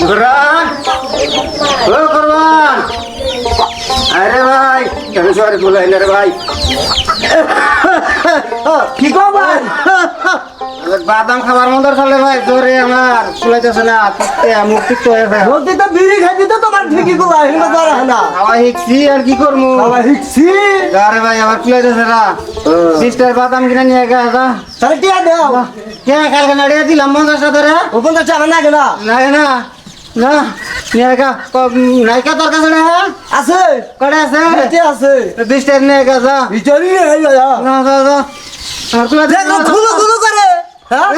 কোরবান ও কোরবান আরে ভাই কেন সরে বলাই না রে ভাই? কো ভাই বাদাম খাবার মতো চলে ভাই জোরে আমার চুলাইতেছে না মুখ হয়ে বলতে তো বিড়ি খাইতে তো তোমার ঠিকই গুলা হিন্দা করা না। খাওয়া শিখছি আর কি করব? বাবা হিকছি আরে ভাই আমার চুলাইতেছে না। সিস্টার বাদাম কিনে নিয়ে গেছে তাহলে টিয়া দাও। কে কালকে নাড়িয়ে দিলাম পঞ্চাশ ধরে ওপন তো চালা না না। না। নিয়ে গা নাইকা তোর কাছে না আছে। কড়ে আছে? কে আছে। বিশ টাকা যা। না যা যা দেখ খুলু খুলু করে। হ্যাঁ?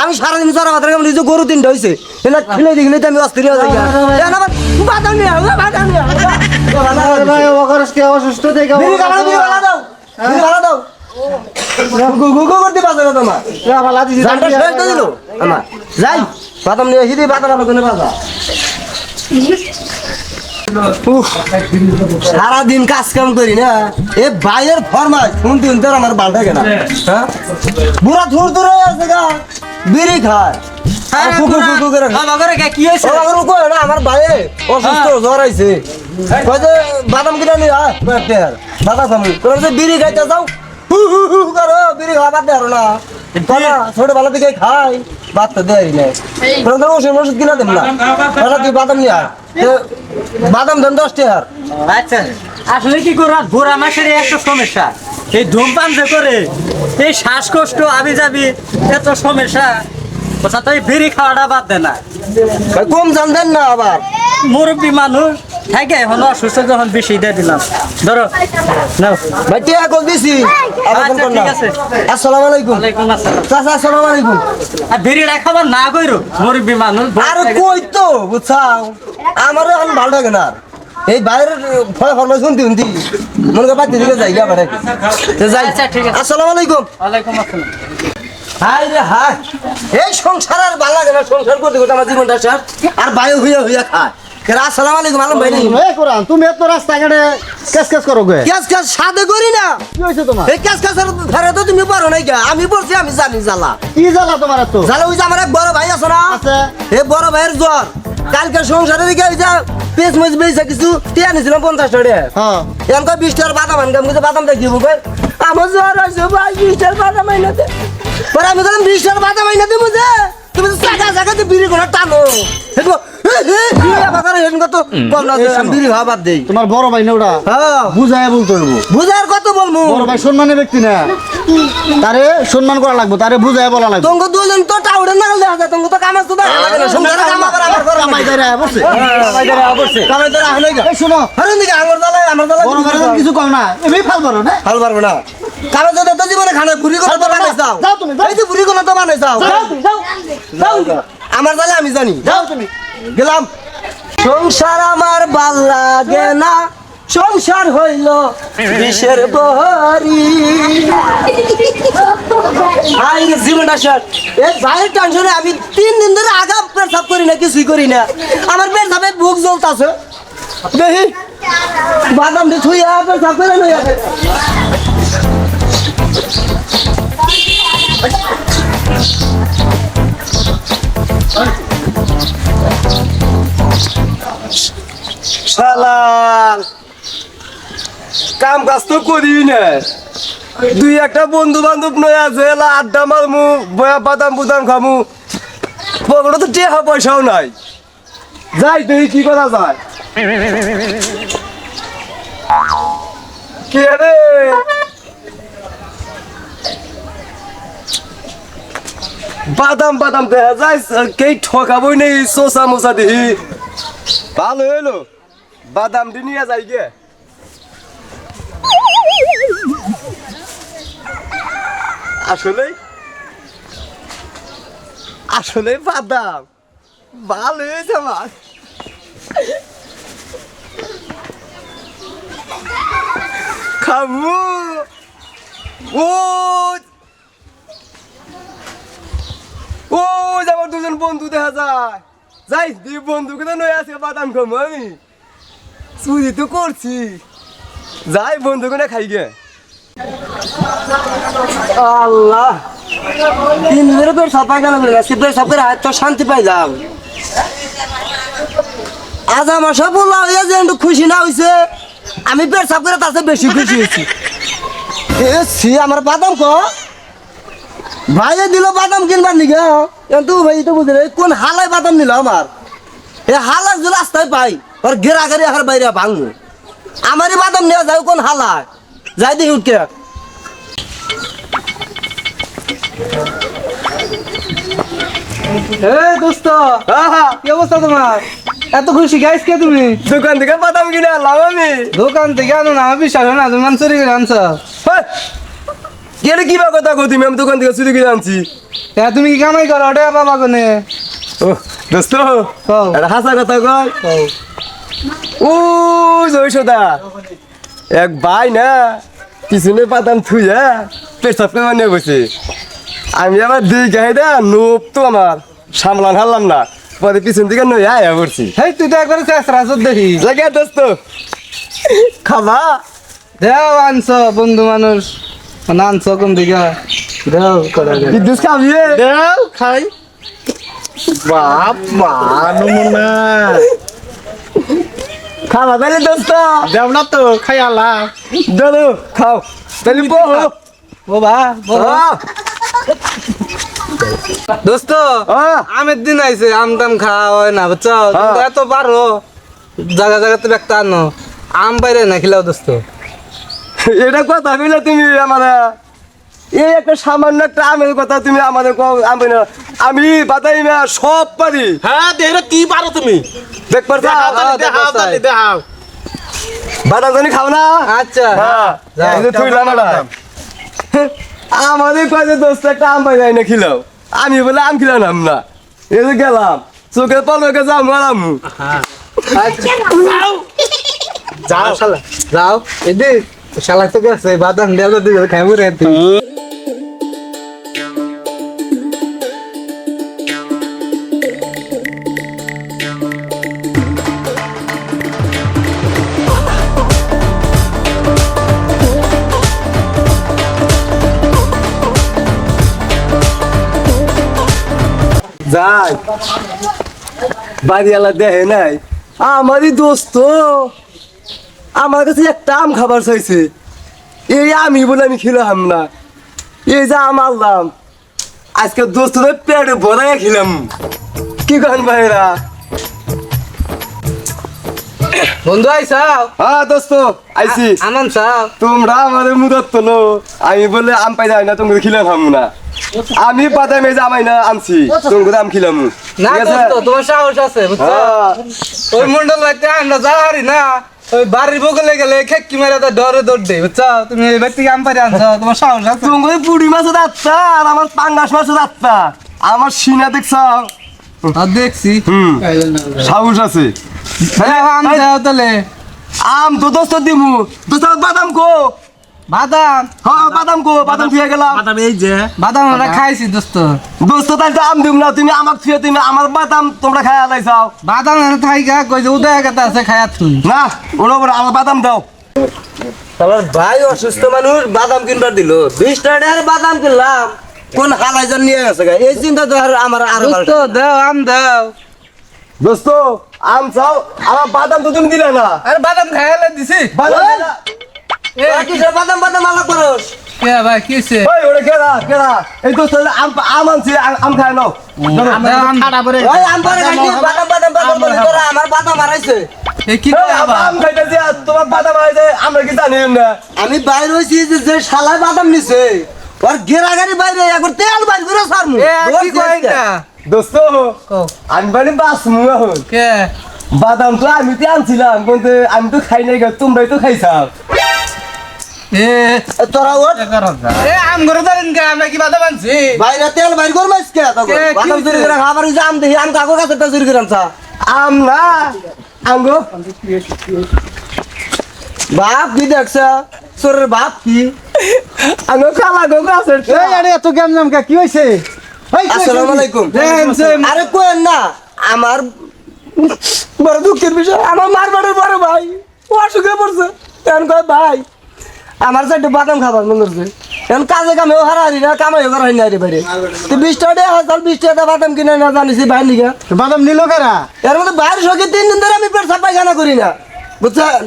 আমি সারাদিন সারা ভাত রেখে নিজে গরু তিনটা হয়েছে খিলে দিলে আমি অস্থির হয়ে যাই আমার অসুস্থ দেখে দাও আমার। যাই বাদাম নিয়ে হিদি বাদাম কোনে বাদা উফ, সারাদিন কাজ কাম করি না। এ বাইরের ফরমাস শুনতে শুনতে আর আমার বাল থাকে না। হ্যাঁ? বুড়া থুর হয়ে আছে গা। বিড়ি খায়। ও আমার কই না আমার ভাই অসুস্থ জ্বর আইছে। বাদাম কিনে নি বাদাম তোর বিড়ি খাইতে যাও হু হু হু করো বিড়ি খাওয়া বাদ দেও না। কলা ছোট বেলা থেকে খাই। বাদ তো দেই না। তোর তো ওষুধ ওষুধ কিনা দেব না। কলা তুই বাদাম নিয়ে আয়। বাদাম দেন দশ টাকার আচ্ছা আসলে কি করো বুড়া মাসের একটা সমস্যা। এই ধূমপান যে করে এই শ্বাসকষ্ট আবি যাবি এত সমস্যা। কথা তো এই বিড়ি খাওয়াটা বাদ দে না। কম জান দেন না আবার। মুরব্বী মানুষ থাকে এখন অসুস্থ যখন বেশি দিয়ে দিলাম। ধরো নাও। ভাই টিয়া কল দিছি। আচ্ছা, না ঠিক আছে। আসসালামু আলাইকুম। ওয়ালাইকুম আসসালাম। চাচা আসসালামু আলাইকুম। আর বিড়িটা খাবার না কইরো মুরব্বী মানুষ আর কই তো বুঝছাও? আমারও এখন ভালো লাগে না। এই বাইরের ফল ফরমাই শুনতে শুনতে। মনে করে বাড়তে দিকে যাই গা বাড়ে তো যাই আচ্ছা, ঠিক আছে। আসসালামু আলাইকুম। ওয়ালাইকুম আসসালাম। হাই রে হাই এই সংসার আর ভালো লাগে না সংসার করতে করতে আমার জীবনটা শেষ। আর বায়ু হইয়া হইয়া খায়। আসসালামু আলাইকুম আলম ভাই। এ কোরআন তুমি এত রাস্তাঘাটে কেস কেস করো গে ক্যাস ক্যাস সাদে করি না। কি তোমার? এই ধারে তো তুমি পারো নাই গা আমি বলছি আমি জানি জ্বালা। কি জ্বালা তোমার এত? জ্বালা ওই যে আমার এক বড় ভাই আছে না? আছে। এ বড় ভাইয়ের জ্বর। কালকে সংসারে দিকে ওই যে কিছু টিয়া নিয়েছিলাম পঞ্চাশ টাকা হ্যাঁ। এখন কয় বিশ টাকার বাদাম আনকে আমি বাদাম দেখি বুকে আমার জ্বর আছে ভাই বিশ টাকার বাদাম আইনা দে। পরে আমি বললাম বিশ টাকার বাদাম আইনা দে বুঝে তুমি তো চাকা চাকাতে বিড়ি কোনো টানো। হেঁটবো বাজারে হেঁটন কত কম না যে আমি বিড়ি খাওয়া বাদ দেই। তোমার বড় ভাই না ওটা? বুঝায় বলতে হইব। বুঝার কত বলব বড় ভাই সম্মানের ব্যক্তি না। তারে সম্মান করা লাগবে তারে বুঝায় বলা লাগবে। তোমাকে দুজন তো টাউডে না দেখা যায় তোমাকে তো কামাজ তো দেখা লাগে না সংসারে কাম আবার আমার ঘরে কামাই দাঁড়া বসে। কামাই তো রাখা নাই এই শোনো। হারুন দিকে আমার জ্বালায় আমার জ্বালায় বড় ভাই কিছু কম না। এমনি ফাল পারো না? হাল পারব না। কারও যদি তো জীবনে খানা পুরি কোনো তো বানাই যাও। এই কোনো তো বানাই যাও যাও যাও। যাও আমার জ্বালে আমি জানি। যাও তুমি। গেলাম। সংসার আমার ভালো লাগে না। সংসার হইল বিষের বহরি। আই জীবনটা শেষ। এই ভাইয়ের টেনশনে আমি তিন দিন ধরে আগা পেশাব করি না কিছুই করি না। আমার পেশাবে বুক জ্বলতাছে। দেখি। বাদাম দিয়ে ছুঁয়ে পেশাব করে শালার। কাম কাজ তো করি না। দুই একটা বন্ধু বান্ধব নয় আছে আড্ডা মারমু, বয়া বাদাম বুদাম খামু। পকেটে তো টেহা পয়সাও নাই। যাই তুই কি করা যায়। কে রে? বাদাম বাদাম দেখা যায় কে ঠকাবই নেই সোসা মোসা দেখি। ভালো হইল। বাদাম নিয়ে যাই গে। আসলে আসলে বাদাম। ভালো হয়েছে আমার। খামু ও ও, আমার দুজন বন্ধু দেখা যায়। যাই বন্ধুকে তো নয় আছে বাদাম খামু আমি। চুরি তো করছি। যাই বন্ধুকে না খাই গে। আল্লাহ। তিন দিনের পেট সব পায়খানা করে আজকে পেট সব করে তো শান্তি পাই যাও। আজ আমার সব বললাম এই যে একটু খুশি না হয়েছে আমি পেট সব করে তাতে বেশি খুশি হয়েছি। এ আমার বাদাম ক ভাইয়ে দিল বাদাম কিনবার নিকে কিন্তু ভাই তো বুঝলে কোন হালায় বাদাম নিল আমার? এ হালার যে রাস্তায় পাই। ওর গেরা গেরি আর বাইরে ভাঙবো। আমারই বাদাম নেওয়া যায় কোন হালায় যাই দেখি উঠকে। এই দোস্ত কি অবস্থা তোমার? এত খুশি গাইস কে তুমি? দোকান থেকে বাদাম কিনে আনলাম আমি। দোকান থেকে আনো না আমার বিশ্বাস না তুমি চুরি করে আনছো। এটা কি বা কথা কো তুমি? আমি দোকান থেকে চুরি কিনে আনছি। তুমি কি কামাই করো? ওটা বাবা কোনে ও দোস্ত। এটা হাসা কথা কয়। ও জয়সদা এক ভাই না পিছনে পাতাম থুই হ্যাঁ পেশাব করে নিয়ে বসে। আমি আবার দুই গাই দা নোপ তো আমার সামলান হারলাম না। পরে পিছন দিকে নই আয়া পড়ছি। হেই তুই তো একবার আছো দেখি। লাগে দোস্ত। খাবা। দেও আনছো বন্ধু মানুষ। মানে আনছো কোন দিকে দেও করে। বিদ্যুৎ খাবি দেও খাই। মা নমুনা। খাবা তাহলে দোস্ত। দেও না তো খাই আলা। দাদু খাও। তাহলে বহু ও বা বলো। দোস্ত আমের দিন আইছে আম টাম খাওয়া হয় না বুঝছ? এত পারো জায়গা জায়গাতে ব্যক্ত আনো। আম বাইরে না খিলাও দোস্ত। এটা কথা বলে তুমি আমার। এই একটা সামান্য একটা আমের কথা তুমি আমাদের আমি না আমি বাতাই না সব পারি। হ্যাঁ দেহরে কি পারো তুমি? দেখ পারছা? দেখাও দেখাও দেখো জানি খাও না? আচ্ছা। হ্যাঁ যাও। এই যে তুই রান্নাটা। আমাদের কাছে দোস্ত একটা আম পাই না খিলাও। আমি বলে আম খিলাম না। এই যে গেলাম। চোখের পলকে যাও মারাম। যাও। শালা। যাও। এদিক শালা তো গেছে বাদাম দেওয়া দিকে খাইবো রে বাড়িওয়ালা দেহে নাই। আমারই দোস্ত। আমার কাছে একটা আম খাবার চাইছে। এই আমি বলে আমি খেলাম না। এই যে আম আনলাম। আজকে দোস্তদের পেটে ভরাই খেলাম। কি গান ভাইরা বন্ধু আইসাও হ্যাঁ দোস্ত আইসি আমান চাও তোমরা আমাদের মুদত তো আমি বলে আম পাই যাই না তোমাকে খিলাম হাম না। আমি পাতায় মেজে আমাই না আনছি তোমাকে আম খিলাম। না দোস্ত তোমার সাহস আছে বুঝছ? হ্যাঁ। ওই মন্ডল বাড়িতে আমরা যাওয়ারি না ওই বাড়ির বগলে গেলে খেকি মেরে তো ডরে দৌড় দে বুঝছ? তুমি এই ব্যক্তি আম পারি আনছো তোমার সাহস আছে? তোমাকে পুড়ি মাছ যাত্রা আর আমার পাঙ্গাস মাছ যাত্রা আমার সিনা দেখছ? আর দেখছি। হুম সাহস আছে। আম দাও তাহলে। আম তো দোস্ত দিমু। দোস্ত বাদাম কো। বাদাম? হ্যাঁ বাদাম। কো বাদাম থুয়ে গেলাম। বাদাম এই যে। বাদাম আমরা খাইছি দোস্ত। দোস্ত তাই তো আম দিম না তুমি আমাকে থুয়ে তুমি আমার বাদাম তোমরা খাই আলাইছাও বাদাম এনে থাইকা কই যে উদয় আছে খায়া তুই না ওরা আমার বাদাম দাও। আমার ভাই অসুস্থ মানুষ বাদাম কিনবার দিল। বিশ টাকার বাদাম কিনলাম। কোন হালাইজন নিয়ে গেছে এই চিন্তা তো আর আমার আর দোস্ত দাও আম দাও। দোস্ত আম চাও আমার বাদাম তো তুমি দিলে না। আরে বাদাম খাইলে দিছি। বাদাম দিলা? এ, কিসের বাদাম বাদাম আলাপ করস। কে ভাই কিছে ওই ওরে কেডা কেডা? এই দোস্ত আম আম আনছি আম- আম খাই নাও। ওই আম পারে খাইছি বাদাম বাদাম বাদাম বলি তোরা আমার বাদাম হারাইছে। এ কি এই, কয় আম- আবার? আম খাইতেছি আর তোমার বাদাম আছে আমরা কি জানি না। আমি বাইর হইছি যে শালায় বাদাম নিছে ওর গেরাগারি বাইরে তেল বাইর করে সারমু দোস্ত কও। আমি বাড়ি বাস এখন কে? বাদাম তো আমি তো আনছিলাম কিন্তু আমি তো খাই নাই গো, তোমরাই তো খাইছাও এ তোরা ওর এ আম করে ধরেন কে আমরা কি বাদাম আনছি বাইরে তেল বাইর করমাইস কে তখন কে, বাদাম চুরি? করে খাবার হইছে আম দেখি আম কাকো কাছে তো চুরি করে আনছা। আম না আঙ্গো। বাপ কি দেখছ? চোরের বাপ কি? আঙ্গো খালা গো গাছের এত গেম জাম কা কি হইছে আসসালামু আলাইকুম। আরে কোয়েন না আমার বড় দুঃখের বিষয় আমার মারবাড়ের বড় ভাই ও অসুখে পড়ছে। এখন কয় ভাই আমার চারটে বাদাম খাবার মনে হচ্ছে। এখন কাজে কামেও হারাহারি না কামাইও করা হয় না রে বাইরে। তো বিশ টাকা হয়, তাহলে বিশ টাকা বাদাম কিনে না জানিস বাইরে নিকা বাদাম নিল কারা? এর মধ্যে বাইরে সঙ্গে তিন দিন ধরে আমি পেশাব পায়খানা করি না বুঝছেন?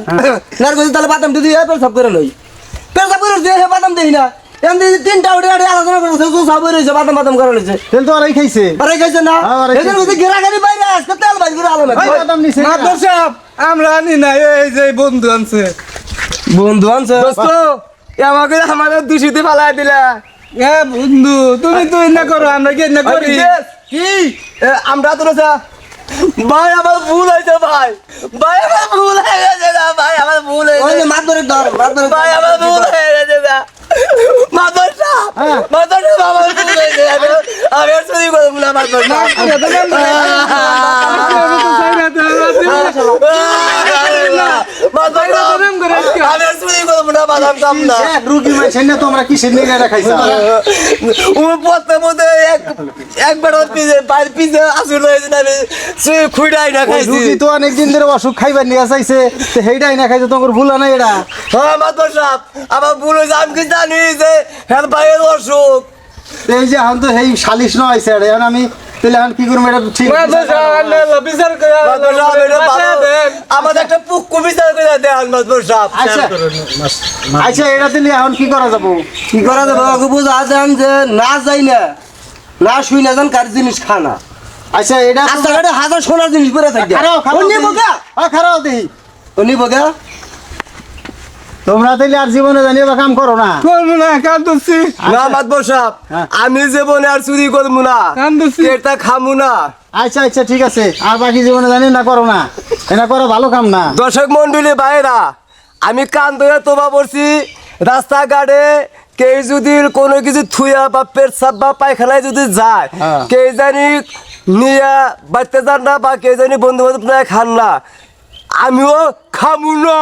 না কইছি তাহলে বাদাম দিদি পেশাব করে লই। পেশাব করে দিয়ে বাদাম দিই না। তিনটা উঠে উঠে আলোচনা করছে তো সব রয়েছে বাদাম বাদাম করা রয়েছে। তেল তো আরাই খাইছে। আরে খাইছে না? হ্যাঁ, এদের মধ্যে গেরাগারি বাইরে আজকে তেল বাইর করে আলো বাদাম নিছে? মাদর সাহেব আমরা আনি না এই যে বন্ধু আনছে। বন্ধু আনছে? দোস্ত আমাকে আমাদের দূষিতে ফালাই দিলা। এ বন্ধু তুমি তো না করো আমরা কি না করি? কি? আমরা তো রয়েছে ভাই আমার ভুল হয়েছে ভাই। ভাই আমার ভুল হয়ে গেছে না ভাই আমার ভুল হয়ে গেছে। মাত ধরে ধর মাত ধরে ভাই আমার ভুল হয়ে মাদরসা? বাবা হ্যাঁ। মাদর সাহেব আমার ভুল হয়েছে আমি আর চুরি করব না মাদর আমি আর চুরি করব বাদাম কাম না? রুগী মাইছেন না তোমরা কিসের নিয়ে এটা ও পথে মধ্যে এক একবার ওর পিছে পায়ের পিছে আসুন হয়েছে না সে খুঁড়াই না খাইছি। রুগী তো অনেক দিন ধরে অসুখ খাইবার নিয়ে চাইছে তো সেইটাই না খাইছে তোমার ভুল না এটা হ্যাঁ মাতর সাহেব আমার ভুল হয়েছে আমি কি জানি যে হ্যাঁ ভাইয়ের অসুখ? তো এই যে এখন তো সেই সালিশ নয় এটা এখন আমি তাহলে কি করব? এটা ঠিক আমাদের একটা পুক্কু বিচার করে দেন সাহেব। আচ্ছা। আচ্ছা এটা দিলে এখন কি করা যাব? কি করা যাবে? ওকে বুঝা দেন যে না যাই না না শুই না যান কার জিনিস খানা আচ্ছা এটা তো- হাজার সোনার জিনিস পরে থাকে। খারাও ও খারাও গা খারাও দেহি ও নিবো গা তোমরা তাইলে আর জীবনে জানিয়ে বা কাম করো না। করব না কান্দছি। না মাতবর সাহেব হ্যাঁ। আমি জীবনে আর চুরি করব না। কান্দছি। এটা খামু না। আচ্ছা আচ্ছা ঠিক আছে। আর বাকি জীবনে জানি না করো না। এটা করো ভালো কাম না। দর্শক মন্ডলী বাইরা আমি কান ধরে তোবা পড়ছি রাস্তাঘাটে কেউ যদি কোনো কিছু থুয়া বা পেটসাপ বা পায়খানায় যদি যায় হ্যাঁ। কেউ জানি নিয়ে বাড়তে যান না বা কেউ জানি বন্ধু বান্ধব খান না। আমিও খামু না।